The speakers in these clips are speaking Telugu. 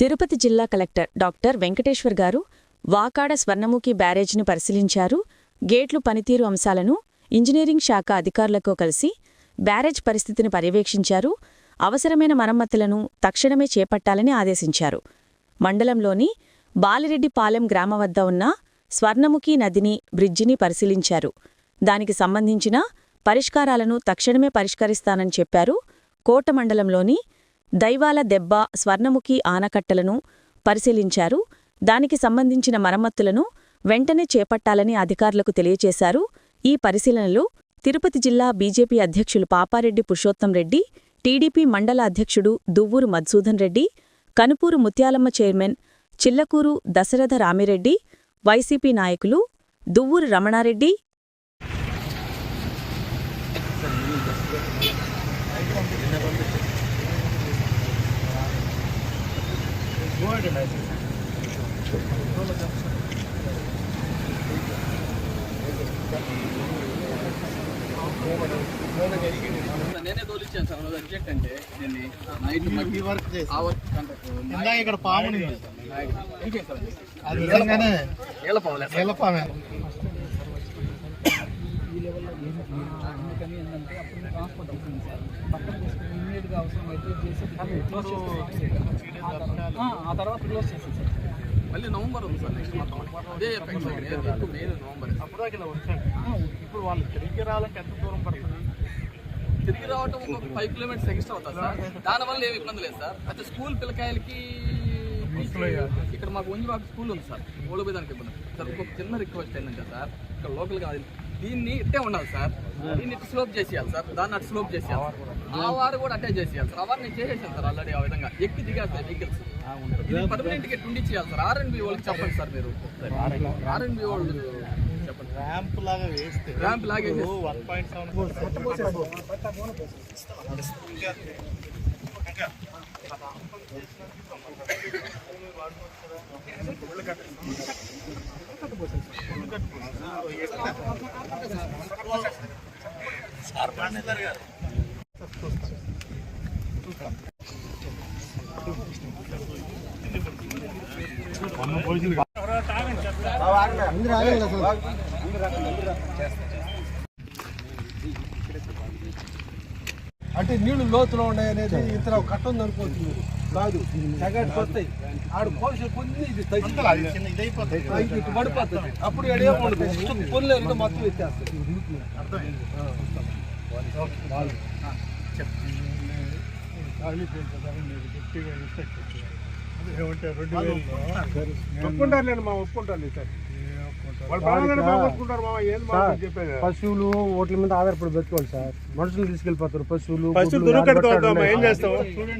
తిరుపతి జిల్లా కలెక్టర్ డాక్టర్ వెంకటేశ్వర్ గారు వాకాడ స్వర్ణముఖి బ్యారేజ్ను పరిశీలించారు. గేట్లు పనితీరు అంశాలను ఇంజనీరింగ్ శాఖ అధికారులతో కలిసి బ్యారేజ్ పరిస్థితిని పర్యవేక్షించారు. అవసరమైన మరమ్మతులను తక్షణమే చేపట్టాలని ఆదేశించారు. మండలంలోని బాలిరెడ్డిపాలెం గ్రామ వద్ద ఉన్న స్వర్ణముఖి నదిని బ్రిడ్జిని పరిశీలించారు. దానికి సంబంధించిన పరిష్కారాలను తక్షణమే పరిష్కరిస్తానని చెప్పారు. కోట మండలంలోని దైవాల దెబ్బ స్వర్ణముఖి ఆనకట్టలను పరిశీలించారు. దానికి సంబంధించిన మరమ్మతులను వెంటనే చేపట్టాలని అధికారులకు తెలియచేశారు. ఈ పరిశీలనలో తిరుపతి జిల్లా బీజేపీ అధ్యక్షులు పాపారెడ్డి పురుషోత్తం రెడ్డి టీడీపీ మండల అధ్యక్షుడు దువ్వూరు మధుసూదన్ రెడ్డి కనుపూరు ముత్యాలమ్మ చైర్మన్ చిల్లకూరు దశరథ రామిరెడ్డి వైసీపీ నాయకులు దువ్వూరు రమణారెడ్డి నేనే తోలిచ్చాను సార్ రోజు అర్జెంట్ అంటే దీన్ని నైట్ మట్టి ఈ వర్క్ చేసి ఆ వర్క్ కాంట్రాక్ట్ ఇందాక ఇక్కడ పాము ఉంది. ఇంకేం సార్ అది? అది నిజంగానే నీళ్ళ పావులే సార్. నీళ్ళ పామే అందుకని ఏంటంటే అప్పుడు ట్రాన్స్పోర్ట్ అవుతుంది సార్ పక్కన అవసరం అయితే చేసి క్లోజ్ ఆ తర్వాత క్లోజ్ చేసేసి సార్ మళ్ళీ నవంబర్ ఉంది సార్ నెక్స్ట్ మంత్ అదే ఎఫెక్ట్ ఎక్కువ నవంబర్. అప్పుడు దాకా ఇలా వచ్చాడు. ఇప్పుడు వాళ్ళు తిరిగి రావాలంటే ఎంత దూరం పడుతుంది? తిరిగి రావటం ఒక ఫైవ్ కిలోమీటర్స్ ఎక్స్ట్రా అవుతుంది సార్. దానివల్ల ఏమి ఇబ్బంది లేదు సార్. అయితే స్కూల్ పిల్లకాయలకి ఇక్కడ మాకు ఉంజివాక స్కూల్ ఉంది సార్. ఓడిపోయి దానికి ఇబ్బంది. సార్ ఇంకొక చిన్న రిక్వెస్ట్ ఏంటంటే సార్ ఇక్కడ లోకల్ కాదు దీన్ని ఇట్టే ఉండాలి సార్. దీన్ని ఇటు స్లోప్ చేసేయాలి సార్. దాన్ని అటు స్లోప్ చేసేయాలి ఆ వారు కూడా అటాచ్ చేసేయాలి సార్. అవన్నీ చేసేసాను సార్ ఆల్రెడీ ఆ విధంగా. ఎక్కి దిగాలి సార్ వెహికల్స్ ఇది పర్మనెంట్గా ట్వంటీ చేయాలి సార్. ఆర్ఎన్బి వాళ్ళకి చెప్పండి సార్ మీరు. ఆర్ఎన్బి వాళ్ళు చెప్పండి. ర్యాంప్ లాగా వేస్తే ర్యాంప్ వన్ పాయింట్ సెవెన్ అంటే నీళ్ళు లోతులో ఉన్నాయి అనేది ఇంత కట్ట ఉంది అనుకోవచ్చు కాదు. సెకండ్స్ వస్తాయి. ఆడు పోషన్ కొన్ని ఇది తగ్గి ఇటు పడిపోతుంది. అప్పుడు ఎడే ఉండదు. పొల్లు మొత్తం ఎత్తేస్తుంది ఒప్పుకుంటారు. నేను మా పశువులు ఓట్ల మీద ఆధారపడి బతుకోవాలి సార్. మనుషులు తీసుకెళ్ళిపోతారు పశువులు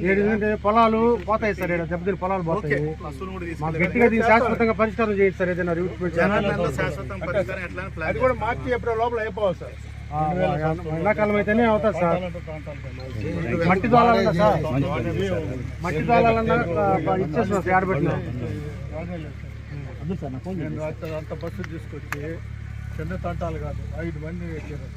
ఏంటంటే పొలాలు పోతాయి సార్ ఇక్కడ దెబ్బతిని పొలాలు పోతాయి. మాకు గట్టిగా దీన్ని శాశ్వతంగా పరిష్కారం చేయండి సార్ ఏదైనా ప్లాన్ అది కూడా మార్చి లోపల అయిపోవాలి సార్. ఎండాకాలం అయితేనే అవుతుంది సార్. మట్టి దోలాలన్నా సార్. మట్టి దోలాలన్నా ఆ, ఇచ్చేస్తున్నాం సార్ ఆడబెట్టినా నేను అంత బస్సు తీసుకొచ్చి చిన్న తంటాలు కాదు ఐదు మంది ఎక్కారు.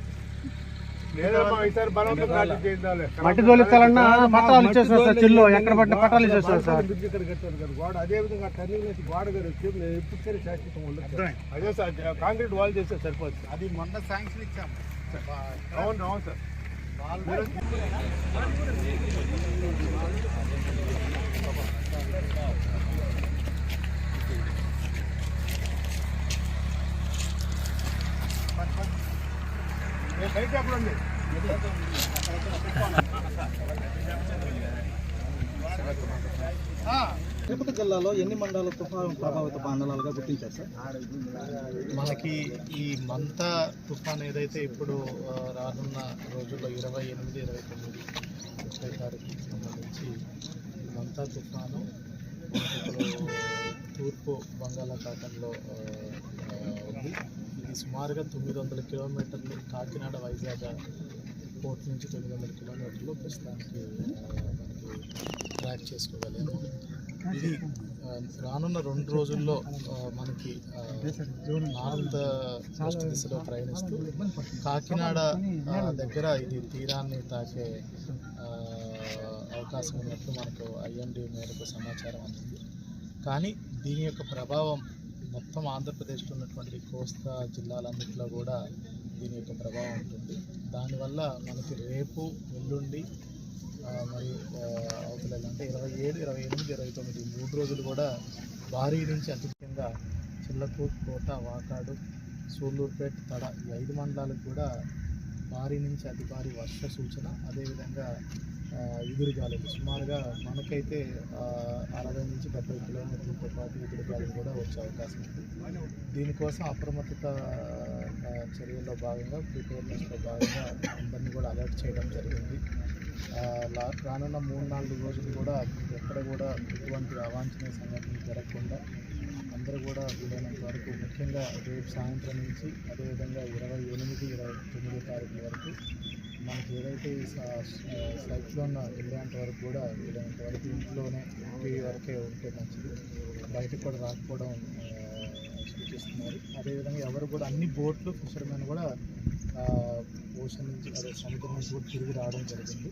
మట్టి తోలించాలన్నా పట్టాలు ఇచ్చేస్తున్నాం సార్ చిల్లు ఎక్కడ పట్టిన పట్టాలు ఇచ్చేస్తున్నాం సార్. ఇక్కడ కట్టారు కదా గోడ అదే విధంగా టర్నింగ్ వేసి గోడ గారు వచ్చి నేను ఎప్పుడు సరే శాశ్వతం ఉండదు అదే సార్ కాంక్రీట్ వాల్ చేస్తే సరిపోతుంది. అది మొన్న శాంక్షన్ అవును. అవును సార్ బయట ఎప్పుడు ఉంది తిరుపతి జిల్లాలో ఎన్ని మండలాలు తుఫాను ప్రభావిత మండలాలుగా గుర్తించారు సార్? మనకి ఈ మంత తుఫాన్ ఏదైతే ఇప్పుడు రానున్న రోజుల్లో ఇరవై ఎనిమిది ఇరవై తొమ్మిది ముప్పై తారీఖుకి సంబంధించి మంత మంతా తుఫాను ఇప్పుడు తూర్పు బంగాళాఖాతంలో ఉంది. ఇది సుమారుగా తొమ్మిది వందల కిలోమీటర్లు కాకినాడ వైజాగ్ పోర్ట్ నుంచి తొమ్మిది వందల కిలోమీటర్లు ప్రస్తుతానికి మనకి ట్రాక్ చేసుకోగలిగాము. ఇది రానున్న రెండు రోజుల్లో మనకి ఆ, నార్త్ వెస్ట్ దిశలో ప్రయాణిస్తూ కాకినాడ దగ్గర ఇది తీరాన్ని తాకే అవకాశం ఉన్నట్టు మనకు ఐఎండి మేరకు సమాచారం అందింది. కానీ దీని యొక్క ప్రభావం మొత్తం ఆంధ్రప్రదేశ్లో ఉన్నటువంటి కోస్తా జిల్లాలన్నింటిలో కూడా దీని యొక్క ప్రభావం ఉంటుంది. దానివల్ల మనకి రేపు ఎల్లుండి మరి ఆ, అవతల అంటే ఇరవై ఏడు ఇరవై ఎనిమిది ఇరవై తొమ్మిది మూడు రోజులు కూడా భారీ నుంచి అతి ముఖ్యంగా చిల్లకూరు కోట వాకాడు సూళ్ళూరుపేట తడ ఈ ఐదు మండలాలకు కూడా భారీ నుంచి అతి భారీ వర్ష సూచన. అదేవిధంగా ఆ, ఎదురుగాలులు సుమారుగా మనకైతే అరవై నుంచి డెబ్బై కిలోమీటర్లతో పాటు ఎదురుగాలులు కూడా వచ్చే అవకాశం ఉంది. దీనికోసం అప్రమత్తత చర్యల్లో భాగంగా ప్రిపేర్నెస్లో భాగంగా అందరినీ కూడా అలర్ట్ చేయడం జరిగింది. రానున్న మూడు నాలుగు రోజులు కూడా ఎక్కడ కూడా ఎటువంటి అవాంఛనీయ సంఘటనలు జరగకుండా అందరూ కూడా వీలైనంత వరకు ముఖ్యంగా రేపు సాయంత్రం నుంచి అదేవిధంగా ఇరవై ఎనిమిది ఇరవై తొమ్మిదో తారీఖు వరకు మనకి ఏదైతే స- సైక్లోన్ వెళ్ళేంత వరకు కూడా వీలైనంత వరకు ఇంట్లోనే ఇంటి వరకే ఉంటే మంచిది. బయటకు కూడా రాకపోవడం చేస్తున్నారు. అదేవిధంగా ఎవరు కూడా అన్ని బోట్లు ఫిషర్మెన్ కూడా ఓషన్ నుంచి అదే సముద్రం నుంచి కూడా తిరిగి రావడం జరిగింది.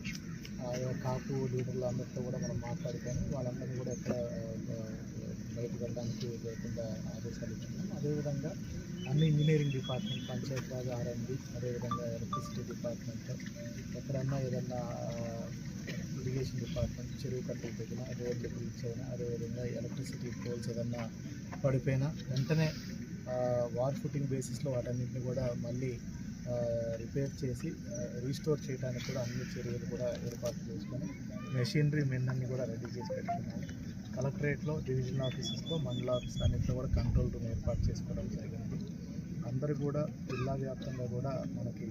కాపు లీడర్లు అందరితో కూడా మనం మాట్లాడుకొని వాళ్ళందరినీ కూడా ఎక్కడ బయటకు వెళ్ళడానికి లేకుండా ఆదేశాలు ఇచ్చున్నాం అదేవిధంగా అన్ని engineering department panchayat raj RMD అదేవిధంగా ఎలక్ట్రిసిటీ డిపార్ట్మెంట్ ఎక్కడన్నా ఏదన్నా ఇరిగేషన్ డిపార్ట్మెంట్ చెరువు కట్టలు తెగిన రోడ్లు బ్రీచ్ అయినా అదేవిధంగా ఎలక్ట్రిసిటీ పోల్స్ ఏదన్నా పడిపోయినా వెంటనే వార్ ఫుటింగ్ బేసిస్లో వాటన్నింటిని కూడా మళ్ళీ రిపేర్ చేసి రీస్టోర్ చేయడానికి కూడా అన్ని చర్యలు కూడా ఏర్పాటు చేసుకొని మెషినరీ మెన్ అన్ని కూడా రెడీ చేసి పెట్టుకున్నాము కలెక్టరేట్లో డివిజన్ ఆఫీసెస్లో మండల ఆఫీస్ అన్నింటిలో కూడా కంట్రోల్ రూమ్ ఏర్పాటు చేసుకోవడం జరిగింది. అందరూ కూడా జిల్లా వ్యాప్తంగా కూడా మనకి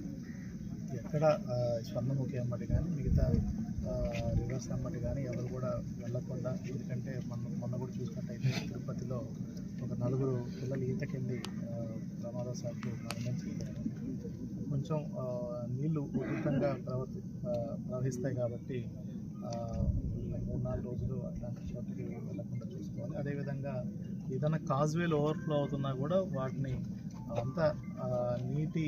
ఎక్కడ స్వర్ణముఖి అమ్మటి కానీ మిగతా రివర్స్ అమ్మటి కానీ ఎవరు కూడా వెళ్ళకుండా ఎందుకంటే మొన్న మొన్న కూడా చూసినట్టయితే తిరుపతిలో ఒక నలుగురు పిల్లలు ఈతకెళ్ళి ఆ, ప్రమాదవశాత్తు మరణించారు కొంచెం నీళ్ళు ఉధృతంగా ప్రవర్తి ప్రవహిస్తాయి కాబట్టి మూడు నాలుగు రోజులు అట్లాంటి చోటుకి వెళ్ళకుండా చూసుకోవాలి. అదేవిధంగా ఏదైనా కాజ్వేలు ఓవర్ఫ్లో అవుతున్నా కూడా వాటిని అంతా నీటి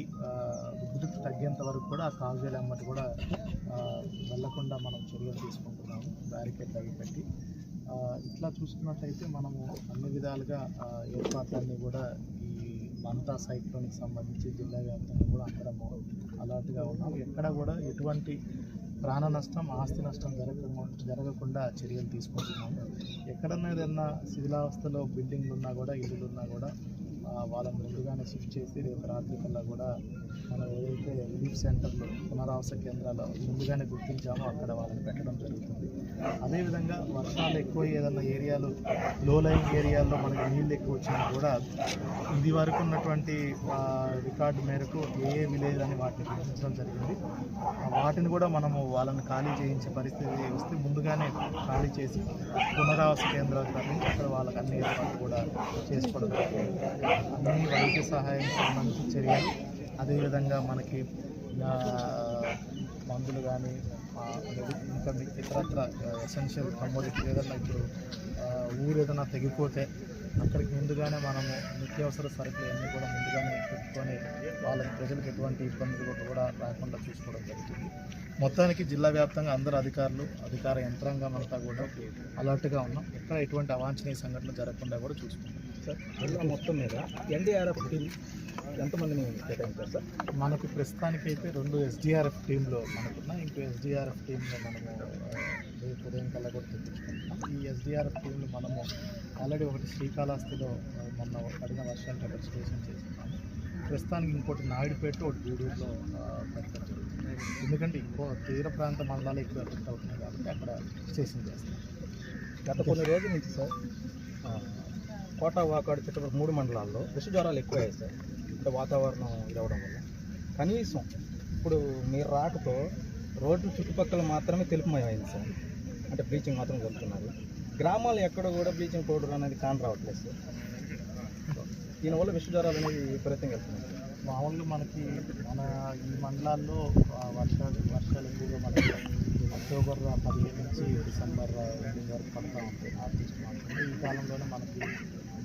ఉధృతి తగ్గేంత వరకు కూడా ఆ కాజ్వేలు అమ్మటి కూడా వెళ్ళకుండా వెళ్ళకుండా మనం చర్యలు తీసుకుంటున్నాము బ్యారికేడ్ అవి పెట్టి. ఇట్లా చూసుకున్నట్లయితే మనము అన్ని విధాలుగా ఏర్పాట్లన్నీ కూడా ఈ మంతా సైక్లోన్కి సంబంధించి జిల్లా వ్యాప్తంగా కూడా అందరము అలర్ట్గా ఉన్నాం ఎక్కడ కూడా ఎటువంటి ప్రాణ నష్టం ఆస్తి నష్టం జరగకుండా జరగకుండా చర్యలు తీసుకుంటున్నాము. ఎక్కడన్నా ఏదన్నా శిథిలావస్థలో బిల్డింగ్లు ఉన్నా కూడా ఇల్లులు ఉన్నా కూడా వాళ్ళని ముందుగానే షిఫ్ట్ చేసి రేపు రాత్రి కల్లా కూడా మనం ఏదైతే రిలీఫ్ సెంటర్లు పునరావాస కేంద్రాలు ముందుగానే గుర్తించామో అక్కడ వాళ్ళని పెట్టడం జరుగుతుంది. అదేవిధంగా వర్షాలు ఎక్కువ ఏదన్నా ఏరియాలు లో లైన్ ఏరియాల్లో మనకి నీళ్ళు ఎక్కువ వచ్చినా కూడా ఇది వరకు ఉన్నటువంటి రికార్డు మేరకు ఏ ఏ విలేజ్ అని వాటిని గుర్తించడం జరిగింది. వాటిని కూడా మనము వాళ్ళని ఖాళీ చేయించే పరిస్థితి వస్తే ముందుగానే ఖాళీ చేసి పునరావాస కేంద్రాలు తరలించి అక్కడ వాళ్ళకి అన్ని ఏర్పాట్లు కూడా చేసుకోవడం జరుగుతుంది. అన్ని వైద్య సహాయం సంబంధించి చర్యలు అదేవిధంగా మనకి మందులు కానీ ఇంకా ఇతరత్ర ఎసెన్షియల్ కమోడిటీ ఏదన్నా ఇప్పుడు ఊరు ఏదైనా తెగిపోతే అక్కడికి ముందుగానే మనము నిత్యావసర సరుకులు అన్నీ కూడా ముందుగానే పెట్టుకొని వాళ్ళకి ప్రజలకు ఎటువంటి ఇబ్బందులు కూడా రాకుండా చూసుకోవడం జరుగుతుంది. మొత్తానికి జిల్లా వ్యాప్తంగా అందరు అధికారులు అధికార యంత్రాంగం అంతా కూడా అలర్ట్గా ఉన్నాం. ఎక్కడ ఎటువంటి అవాంఛనీయ సంఘటనలు జరగకుండా కూడా చూసుకుంటాం. సార్. జిల్లా మొత్తం మీద ఎన్డీఆర్ఎఫ్ టీం ఎంతమందిని కేటాయించారు సార్? మనకి ప్రస్తుతానికైతే రెండు ఎస్డిఆర్ఎఫ్ టీంలో మనకున్న ఇంకో ఎస్డిఆర్ఎఫ్ టీంలో మనము రేపు ఉదయం కల్లా కూడా తెప్పించుకుంటున్నాం. ఈ ఎస్డిఆర్ఎఫ్ టీంలో మనము ఆల్రెడీ ఒకటి శ్రీకాళహస్తిలో మొన్న పడిన వర్షాలు స్టేషన్ చేస్తున్నాము. ప్రస్తుతానికి ఇంకోటి నాయుడుపేట ఒకటి గూడూరులో పెట్టడం జరుగుతుంది. ఎందుకంటే ఇంకో తీర ప్రాంత మండలాలు ఎక్కువ ఎఫెక్ట్ అవుతున్నాయి కాబట్టి అక్కడ స్టేషన్ చేస్తాం గత కొన్ని రోజుల నుంచి సార్ కోట వాకాడు చుట్టుపక్కల మూడు మండలాల్లో విష జ్వరాలు ఎక్కువయ్యాయి సార్. అంటే వాతావరణం ఇదవడం వల్ల. కనీసం ఇప్పుడు మీరు రాకతో రోడ్డు చుట్టుపక్కల మాత్రమే తెలుపుమయమైంది సార్. అంటే బ్లీచింగ్ మాత్రం జరుగుతున్నారు గ్రామాలు ఎక్కడ కూడా బ్లీచింగ్ పౌడర్ అనేది కాని రావట్లేదు సార్. దీనివల్ల విష జ్వరాలు అనేది విపరీతంగా వెళ్తున్నాయి. మామూలుగా మనకి మన ఈ మండలాల్లో వర్షాలు వర్షాలు ఎక్కువగా మనకి అక్టోబర్ పదిహేను నుంచి డిసెంబర్ ఎండింగ్ వరకు పడుతూ ఉంటాయి. నార్త్ ఈస్ట్ ఈ కాలంలోనే మనకి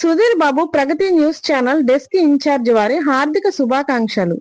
Sudheer Babu Pragati news channel desk incharge వారి హార్దిక శుభాకాంక్షలు.